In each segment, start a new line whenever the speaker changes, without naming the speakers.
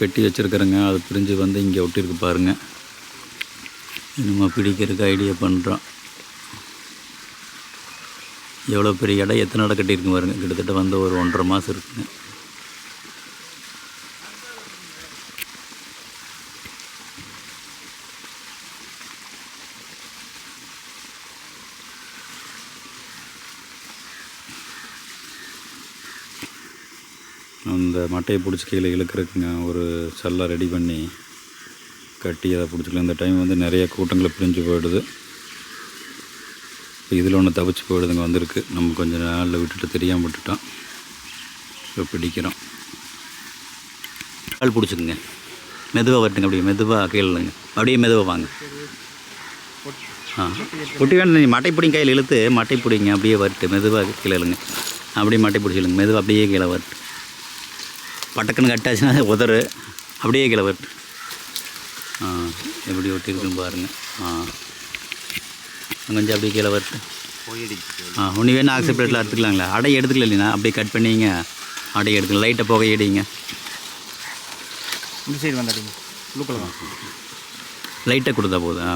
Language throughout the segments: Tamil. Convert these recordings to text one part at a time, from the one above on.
பெட்டி வச்சுருக்குறேங்க. அது பிரிஞ்சு வந்து இங்கே ஒட்டியிருக்கு பாருங்க. இனிமே பிடிக்கிறதுக்கு ஐடியா பண்ணுறோம் எவ்வளோ பெரிய இடம் எத்தனை இடம் கட்டியிருக்கு பாருங்க. கிட்டத்தட்ட வந்து ஒரு ஒன்றரை மாதம் இருக்குங்க. அந்த மட்டையை பிடிச்சி கீழே இழுக்கிறதுக்குங்க ஒரு சல்லை ரெடி பண்ணி கட்டி அதை பிடிச்சிக்கலாம். இந்த டைம் வந்து நிறைய கூட்டங்களை பிரிஞ்சு போயிடுது. இப்போ இதில் ஒன்று தப்பிச்சு போயிடுதுங்க வந்திருக்கு. நம்ம கொஞ்சம் நாளில் விட்டுட்டு தெரியாமல் விட்டுட்டோம். இப்போ பிடிக்கிறோம். கால் பிடிச்சிக்குங்க. மெதுவாக வரட்டுங்க அப்படியே மெதுவாக கீழேங்க அப்படியே மெதுவாக வாங்க. ஆ. ஒட்டி வேணும் நீ மட்டை பிடிங்க கையில் இழுத்து மட்டை பிடிங்க அப்படியே வரட்டு. மெதுவாக கீழே இழுங்க. அப்படியே மட்டை பிடிச்சிடுங்க மெதுவாக அப்படியே கீழே வரட்டு. பட்டக்குன்னு கட்டாச்சுன்னா உதறு. அப்படியே கீழே வரட்டு ஆ எப்படி ஒட்டியிருக்குன்னு பாருங்கள் ஆ. கொஞ்சம் அப்படியே கீழே வரட்டு ஆ ஒன்று வேணும் ஆக்சிபிளேட்டில் எடுத்துக்கலாங்களா அடை எடுத்துக்கல இல்லைண்ணா? அப்படியே கட் பண்ணிங்க. அடை எடுத்துக்கலாம் லைட்டை புகை இடிங்க
இந்த சைடு வந்தாடிங்க உள்ளுக்குள்ள
லைட்டாக கொடுத்தா போதும். ஆ.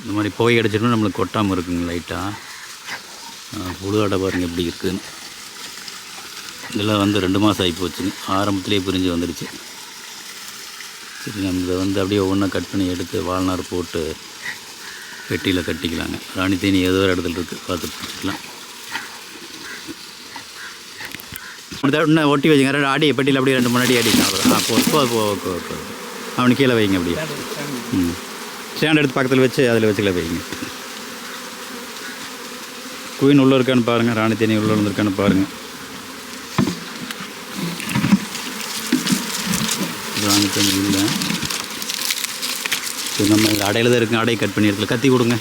இந்த மாதிரி புகை அடிச்சிட்டோம் நம்மளுக்கு கொட்டாமல் இருக்குங்க லைட்டாக புழு அடை பாருங்க எப்படி இருக்குன்னு. இதெல்லாம் வந்து ரெண்டு மாதம் ஆகி போச்சுங்க ஆரம்பத்திலே பிரிஞ்சு வந்துடுச்சு. சரி நம்ம இதை வந்து அப்படியே ஒவ்வொன்றா கட் பண்ணி எடுத்து வாழ்நார் போட்டு பெட்டியில் கட்டிக்கலாங்க. ராணி தேனி ஏதோ ஒரு இடத்துல இருக்குது பார்த்து பார்த்துக்கலாம் இன்னும் ஒட்டி வச்சுங்க. ரெண்டு அடி பெட்டியில் அப்படியே ரெண்டு முன்னாடி அடி அடிக்கலாம் அவ்வளோதான் ஆ போ போ ஓகே அவனுக்கு கீழே வைங்க அப்படியே. ம். ஸ்டாண்ட் எடுத்து பக்கத்தில் வச்சு அதில் வச்சுக்கலாம் வைங்க. குயின் உள்ளே இருக்கான்னு பாருங்கள் ராணி தேனி உள்ளே இருந்திருக்கான்னு பாருங்கள் கொஞ்சம் இல்லை. சரி நம்ம இது அடையில் தான் இருக்குங்க அடையை கட் பண்ணி கத்தி கொடுங்க.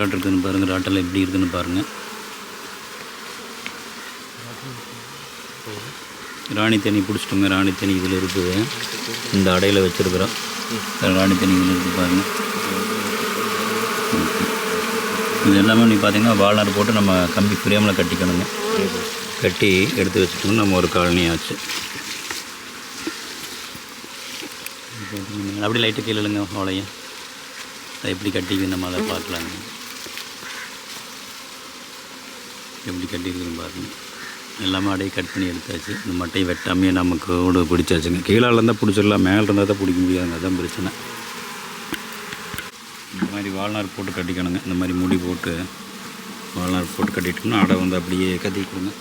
ராட்
இருக்குதுன்னு இருக்குன்னு பாருங்கள் ராட்டெல்லாம் எப்படி இருக்குன்னு பாருங்கள் ராணி தண்ணி பிடிச்சிட்டோங்க. ராணி தண்ணி இதில் இருக்குது. இந்த அடையில் வச்சுருக்குறோம். ராணி தண்ணி இதில் இருக்குது பாருங்கள் இது எல்லாமே நீ பார்த்தீங்கன்னா வாழ்நாள் போட்டு நம்ம கம்பி ஃப்ரேமில் கட்டிக்கணுங்க. கட்டி எடுத்து வச்சுட்டோம்னா நம்ம ஒரு காலனி ஆச்சு அப்படி லைட்டு கீழே இல்லைங்க ஓலையும் அதை எப்படி கட்டிக்கு நம்ம அதை பார்க்கலாங்க. எப்படி கட்டியிருக்குன்னு பாருங்க. எல்லாமே அப்படியே கட் பண்ணி எடுத்தாச்சு. இந்த மட்டையை வெட்டாமையே நமக்கு கூட பிடிச்சாச்சுங்க. கீழே இருந்தால் பிடிச்சிடலாம் மேலே இருந்தால் தான் பிடிக்க முடியாதுங்க. அதான் பிரச்சனை. இந்த மாதிரி வாழ்நாள் போட்டு கட்டிக்கணுங்க. இந்த மாதிரி முடி போட்டு வாழ்நாள் போட்டு கட்டிட்டோம்னா அடை வந்து அப்படியே கட்டிக்கணுங்க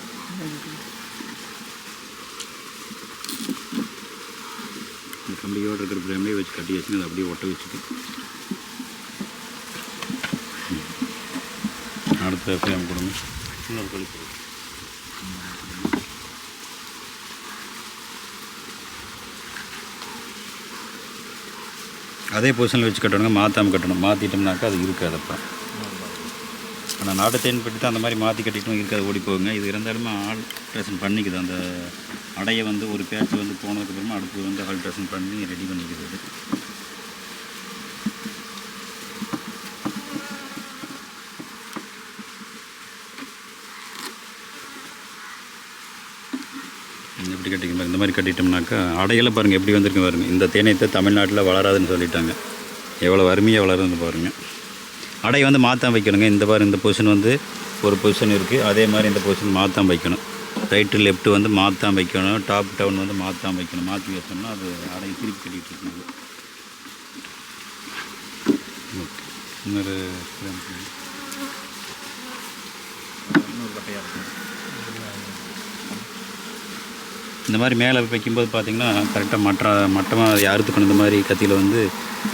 கம்பியோடு இருக்கிற பிரேம்லேயே வச்சு கட்டி வச்சுங்க அதை அப்படியே ஒட்ட வச்சுட்டு. அடுத்த ஃப்ரேம் கொடுங்க. இன்னொரு கழி கொடுங்க. அதே பொசிஷனில் வச்சு கட்டணுங்க மாற்றாமல் கட்டணும். மாற்றிட்டோம்னாக்கா அது அந்த நாட்டை நாட்டு தேன் பெட்டி தான் அந்த மாதிரி மாற்றி கட்டிட்டும் இருக்காது ஓடி போகுங்க. இது இருந்தாலுமே ஆல்ட்ரேஷன் பண்ணிக்குது. அந்த அடையை வந்து ஒரு பேட்ச் வந்து போனதுக்கப்புறமா அடுப்பு வந்து ஆல்ட்ரேஷன் பண்ணி ரெடி பண்ணிக்குது எப்படி கட்டிக்கணும் இந்த மாதிரி கட்டிட்டோம்னாக்கா அடையெல்லாம் பாருங்கள் எப்படி வந்திருக்கு பாருங்கள் இந்த தேனீத்தை தமிழ்நாட்டில் வளராதுன்னு சொல்லிட்டாங்க. எவ்வளோ அருமையாக வளருதுன்னு பாருங்கள் அடை வந்து மாற்றாம வைக்கணுங்க. இந்த பாரு இந்த பொசிஷன் வந்து ஒரு பொசிஷன் இருக்குது அதே மாதிரி இந்த பொசிஷன் மாற்றாம வைக்கணும். ரைட்டு லெஃப்ட்டு வந்து மாற்றாம வைக்கணும். டாப் டவுன் வந்து மாற்றாம வைக்கணும். மாற்றி வச்சோம்னா அது அடை திருப்பி கட்டிகிட்டு இருக்கணும் ஓகே. இன்னொரு
இன்னொரு பட்டையாக இருக்கும்.
இந்த மாதிரி மேலே வைக்கும்போது பார்த்தீங்கன்னா கரெக்டாக மற்ற மட்டமாக அறுத்துக்கணும் இந்த மாதிரி கத்தியில் வந்து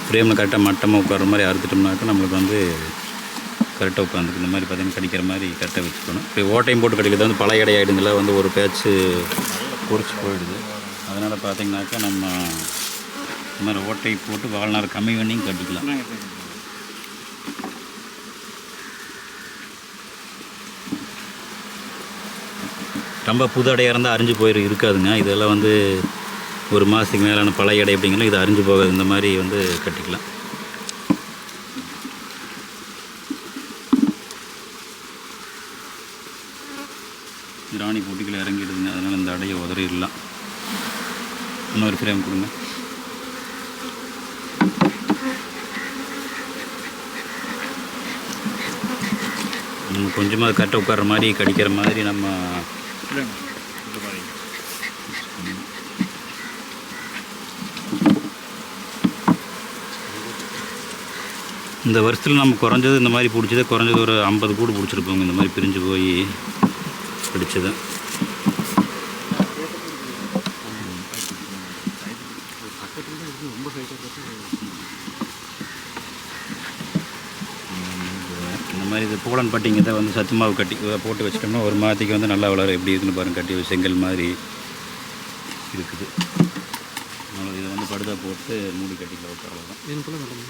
ஃப்ரேமில் கரெக்டாக மட்டமாக உட்கார்ற மாதிரி அறுத்துட்டோம்னாக்கா நம்மளுக்கு வந்து கரெக்டாக உட்காந்துக்கு இந்த மாதிரி பார்த்தீங்கன்னா கடிக்கிற மாதிரி கரெக்டாக வச்சுக்கணும். இப்போ ஓட்டையும் போட்டு கடிக்கிறது வந்து பழைய இடையாயிடுங்களா வந்து ஒரு பேச்சு பொறிச்சு போயிடுது. அதனால் பார்த்தீங்கன்னாக்கா நம்ம இந்த மாதிரி ஓட்டை போட்டு வாழ்நாள் கம்மி பண்ணியும் கட்டிக்கலாம். ரொம்ப புது அடையாக இருந்தால் அரிஞ்சு போயிரு இருக்காதுங்க. இதெல்லாம் வந்து ஒரு மாதத்துக்கு மேலான பழைய அடை அப்படிங்கலாம் இது அரிஞ்சு போகாது. இந்த மாதிரி வந்து கட்டிக்கலாம். ராணி போட்டிகளை இறங்கிடுதுங்க. அதனால் இந்த அடையை உதறிடலாம். இன்னொரு ஃப்ரேம் கொடுங்க. கொஞ்சமாக கட்ட உட்கார்ற மாதிரி கடிக்கிற மாதிரி நம்ம
இல்லைங்க இது பாருங்க
இந்த வருஷத்தில் நம்ம குறைஞ்சது இந்த மாதிரி பிடிச்சது குறைஞ்சது ஒரு ஐம்பது கூடு பிடிச்சிருப்போங்க. இந்த மாதிரி பிரிஞ்சு போய் பிடிச்சதை. மாதிரி இது பூலன் பட்டிங்க தான் வந்து சத்து மாவு கட்டி போட்டு வச்சிட்டோம்னா ஒரு மாதத்துக்கு வந்து நல்லா வளரும். எப்படி இருக்குன்னு பாருங்க கட்டி செங்கல் மாதிரி இருக்குது. அதனால் இதை வந்து படுதா போட்டு மூடி கட்டிக்கலாம் அவ்வளோதான்
மேடம்